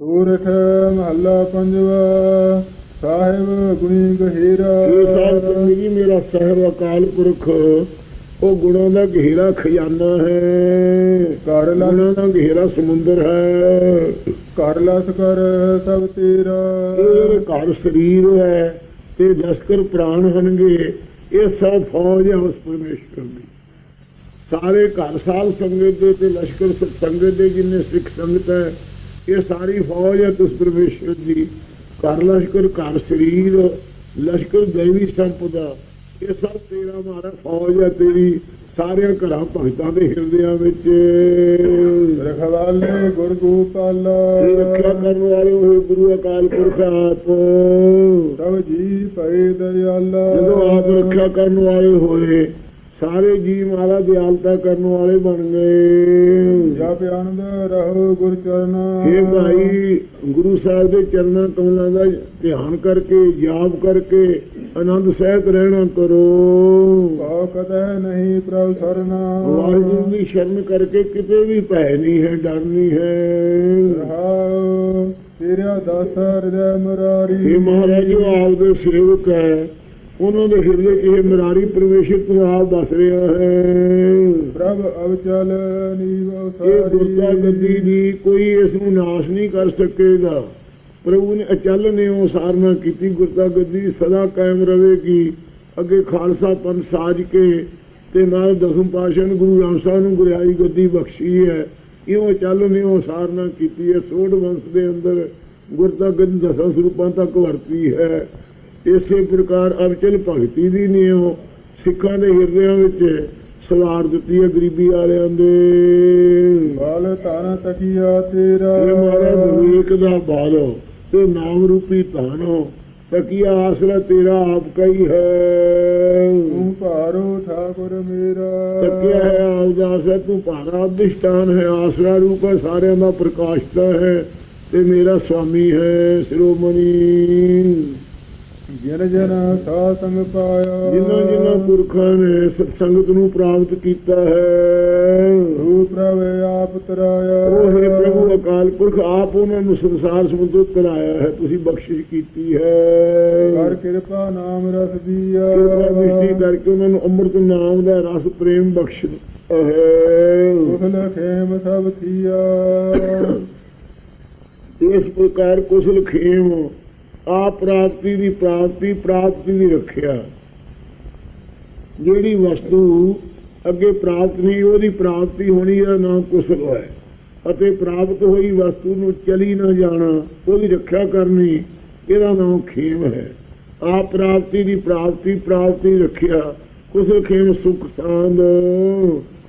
ਸੂਰਠ ਮਹੱਲਾ ਪੰਜਵਾ ਸਾਹਿਬ ਗੁਣੀ ਗਹੀਰਾ। ਇਹ ਸਾਹਿਬ ਜੀ ਮੇਰਾ ਸਾਹਿਬ ਅਕਾਲ ਪੁਰਖ ਉਹ ਗੁਣਾਂ ਦਾ ਗਹਿਰਾ ਖਜ਼ਾਨਾ ਹੈ। ਘਰ ਲਾ ਗੁਣਾਂ ਦਾ ਗਹਿਰਾ ਸਮੁੰਦਰ ਹੈ। ਘਰ ਲਸ ਕਰ ਸਭ ਤੇਰਾ। ਇਹ ਘਰ ਸਰੀਰ ਹੈ ਤੇ ਲਸ਼ਕਰ ਪ੍ਰਾਣ ਹਨਗੇ ਇਹ ਸਭ ਫੌਜ ਹੈ ਉਸ ਪਰਮੇਸ਼ਵਰ ਦੀ। ਸਾਰੇ ਘਰ ਸਾਲ ਸੰਗਤ ਦੇ ਤੇ ਲਸ਼ਕਰ ਸੰਗਤ ਦੇ ਜਿੰਨੇ ਸਿੱਖ ਸੰਗਤ ਹੈ ਇਹ ਸਾਰੀ ਫੌਜ ਹੈ ਉਸ ਪਰਮੇਸ਼ਵਰ ਦੀ। ਘਰ ਲਸ਼ਕਰ ਘਰ ਸਰੀਰ ਲਸ਼ਕਰ ਦੇਵੀ ਸੰਪਦਾ ਇਹ ਸਭ ਤੇਰਾ ਮਾਰਾ ਫੌਜ ਹੈ ਤੇਰੀ ਸਾਰਿਆਂ ਘਰਾਂ ਭਗਤਾਂ ਦੇ ਹਿਰਦਿਆਂ ਵਿੱਚ। ਰਖਵਾਲੇ ਗੁਰ ਗੋਪਾਲਾ ਰੱਖਿਆ ਕਰਨ ਵਾਲੇ ਹੋਏ ਗੁਰੂ ਅਕਾਲ ਪੁਰਖ ਆਪ। ਸਭ ਜੀ ਭਏ ਦਇਆਲਾ। ਜਦੋਂ ਆਪ ਰੱਖਿਆ ਕਰਨ ਵਾਲੇ ਹੋਏ ਸਾਰੇ ਜੀ ਮਾਰਾ ਦਿਆਲਤਾ ਕਰਨ ਵਾਲੇ ਬਣ ਗਏ। ਜਪ ਆਨੰਦ ਰਹੋ ਗੁਰ ਚਰਨਾ। ਇਹ ਭਾਈ ਗੁਰੂ ਸਾਹਿਬ ਦੇ ਚਰਨਾਂ ਕਮਲਾਂ ਦਾ ਧਿਆਨ ਕਰਕੇ ਜਾਪ ਕਰਕੇ ਆਨੰਦ ਸਹਿਤ ਰਹਿਣਾ ਕਰੋ। ਭਾਵ ਕਦੇ ਨਹੀਂ ਪ੍ਰਭ ਸਰਨਾ। ਵਾਹਿਗੁਰੂ ਦੀ ਸ਼ਰਨ ਕਰਕੇ ਕਿਤੇ ਵੀ ਭੈ ਨਹੀਂ ਹੈ ਡਰ ਨਹੀਂ ਹੈ। ਰਹਾਉ ਤੇਰਾ ਦਾਸ ਹਿਰਦੈ ਮਰਾਰੀ। ਇਹ ਮਹਾਰਾਜ ਜੋ ਆਪ ਦੇ ਸੇਵਕ ਹੈ। ਉਹਨਾਂ ਦੇ ਹਿਰਦੇ ਇਹ ਮਰਾਰੀ ਪਰਮੇਸ਼ਰ ਤੋਂ ਆਪ ਦੱਸ ਰਿਹਾ ਹੈ। ਪ੍ਰਭ ਅਵਚਲ ਨੀਵ ਇਹ ਦੁਰਗਾ ਗੱਦੀ ਦੀ ਕੋਈ ਇਸ ਨੂੰ ਨਾਸ਼ ਨਹੀਂ ਕਰ ਸਕੇਗਾ। ਪ੍ਰਭੂ ਨੇ ਅਚਲ ਨੇ ਉਹ ਸਾਰਨਾ ਕੀਤੀ। ਗੁਰਤਾ ਗੱਦੀ ਸਦਾ ਕਾਇਮ ਰਹੇਗੀ। ਅੱਗੇ ਖਾਲਸਾ ਪੰਥ ਸਾਜ ਕੇ ਤੇ ਨਾਲ ਦਸਮ ਪਾਤਸ਼ਾਹ ਨੂੰ ਗੁਰੂ ਰਾਮ ਸਾਹਿਬ ਨੂੰ ਗੁਰਿਆਈ ਗੱਦੀ ਬਖਸ਼ੀ ਹੈ ਇਉਂ ਅਚਲ ਨੇ ਉਹ ਸਾਰਨਾ ਕੀਤੀ ਹੈ। ਸੋਢ ਵੰਸ਼ ਦੇ ਅੰਦਰ ਗੁਰਤਾ ਗੱਦੀ ਦਸਾਂ ਸਰੂਪਾਂ ਤੱਕ ਵਰਤੀ ਹੈ। ਇਸੇ ਪ੍ਰਕਾਰ ਅਵਚਲ ਭਗਤੀ ਦੀ ਨਿਉ ਸਿੱਖਾਂ ਦੇ ਹਿਰਦਿਆਂ ਵਿੱਚ ਸਵਾਰ ਦਿੱਤੀ ਹੈ ਗਰੀਬੀ ਵਾਲਿਆਂ ਦੇ। ਬਾਲ ਧਨ ਤਕੀਆ ਤੇਰਾ। ਇਹ ਮਹਾਰਾਜ ਵਿਵੇਕ ਦਾ ਬਾਲੋ ਤੇ ਨਾਮ ਰੂਪੀ ਧਾਨੋ ਤਕੀਆ ਆਸਰਾ ਤੇਰਾ ਆਪ ਕਈ ਹੈ ਤੂੰ ਭਾਰੋ ਠਾਕੁਰ ਮੇਰਾ। ਤਕੀਆ ਹੈ ਆਉਦਾਸ ਹੈ ਤੂੰ ਭਾਰਾ ਅਧਿਸ਼ਟਾਨ ਹੈ। ਆਸਰਾ ਰੂਪ ਹੈ ਸਾਰਿਆਂ ਦਾ ਪ੍ਰਕਾਸ਼ਤਾ ਹੈ ਤੇ ਮੇਰਾ ਸੁਆਮੀ ਹੈ ਸ਼੍ਰੋਮਣੀ। ਜਨ ਜਨ ਸਾ ਸੰਗ ਪਾਇਆ। ਜਿਨ੍ਹਾਂ ਜਿਨ੍ਹਾਂ ਪੁਰਖਾਂ ਨੇ ਸਤਸੰਗਤ ਨੂੰ ਪ੍ਰਾਪਤ ਕੀਤਾ ਹੈ। ਰੂਪ ਪ੍ਰਭ ਆਪ ਤਰਾਇਆ। ਉਹ ਹੈ ਪ੍ਰਭੂ ਅਕਾਲ ਪੁਰਖ ਆਪ ਉਹਨਾਂ ਨੂੰ ਸੰਸਾਰ ਸਮੁੰਦਰ ਤਰਾਇਆ ਹੈ ਤੁਸੀਂ ਬਖਸ਼ਿਸ਼ ਕੀਤੀ ਹੈ। ਕਰ ਕਿਰਪਾ ਨਾਮ ਰਸ ਦੀਆ। ਕਿਰਪਾ ਦ੍ਰਿਸ਼ਟੀ ਕਰਕੇ ਉਹਨਾਂ ਨੂੰ ਅੰਮ੍ਰਿਤ ਨਾਮ ਦਾ ਰਸ ਪ੍ਰੇਮ ਬਖਸ਼ ਹੈ। ਕੁਸਲ ਖੇਮ ਸਭ ਥੀਆ। ਇਸ ਪ੍ਰਕਾਰ ਕੁਸਲ ਖੇਮ ਆ ਪ੍ਰਾਪਤੀ ਦੀ ਪ੍ਰਾਪਤੀ ਪ੍ਰਾਪਤੀ ਦੀ ਰੱਖਿਆ। ਜਿਹੜੀ ਵਸਤੂ ਅੱਗੇ ਪ੍ਰਾਪਤ ਨਹੀਂ, ਉਹਦੀ ਪ੍ਰਾਪਤੀ ਹੋਣੀ ਦਾ ਨਾਮ ਕੁਸਲ ਹੈ ਅਤੇ ਪ੍ਰਾਪਤ ਹੋਈ ਵਸਤੂ ਨੂੰ ਚਲੀ ਨਾ ਜਾਣਾ, ਉਹਦੀ ਰੱਖਿਆ ਕਰਨੀ, ਇਹਦਾ ਨਾਮ ਖੇਮ ਹੈ। ਆ ਪ੍ਰਾਪਤੀ ਦੀ ਪ੍ਰਾਪਤੀ ਪ੍ਰਾਪਤੀ ਰੱਖਿਆ ਕੁਸਲ ਖੇਮ ਸੁਖ ਸਾਂਦ।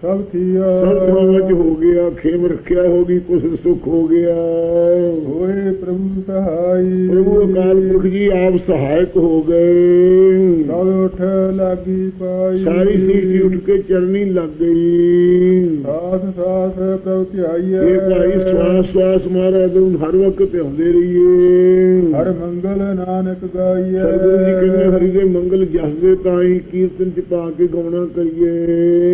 ਸਭ ਥੀਆ ਸਭ ਥਾਵਾਂ 'ਚ ਹੋ ਗਿਆ ਖੇਮ ਰੱਖਿਆ ਹੋ ਗਈ ਕੁਸਲ ਸੁਖ ਹੋ ਗਿਆ। ਹੋਏ ਪ੍ਰਭੂ ਸਹਾਈ। ਪ੍ਰਭੂ ਅਕਾਲ ਪੁਰਖ ਜੀ ਆਪ ਸਹਾਇਕ ਹੋ ਗਏ। ਸਭ ਉਠ ਲਾਗੀ ਪਾਈ। ਸਾਰੀ ਸੀਟੀ ਉੱਠ ਕੇ ਚਰਨੀ ਲੱਗ ਗਈ। ਸਾਸ ਸਾਸ ਪ੍ਰਭ ਧਿਆਈਐ। ਇਹ ਭਾਈ ਸਵਾਸ ਸਵਾਸ ਮਹਾਰਾਜ ਨੂੰ ਹਰ ਵਕਤ ਧਿਆਉਂਦੇ ਰਹੀਏ। ਹਰ ਮੰਗਲ ਨਾਨਕ ਗਾਈਐ। ਸਤਿਗੁਰੂ ਜੀ ਕਹਿੰਦੇ ਹਰੀ ਦੇ ਮੰਗਲ ਜਸਦੇ ਤਾਂ ਹੀ ਕੀਰਤਨ ਚ ਪਾ ਕੇ ਗਾਉਣਾ ਕਰੀਏ।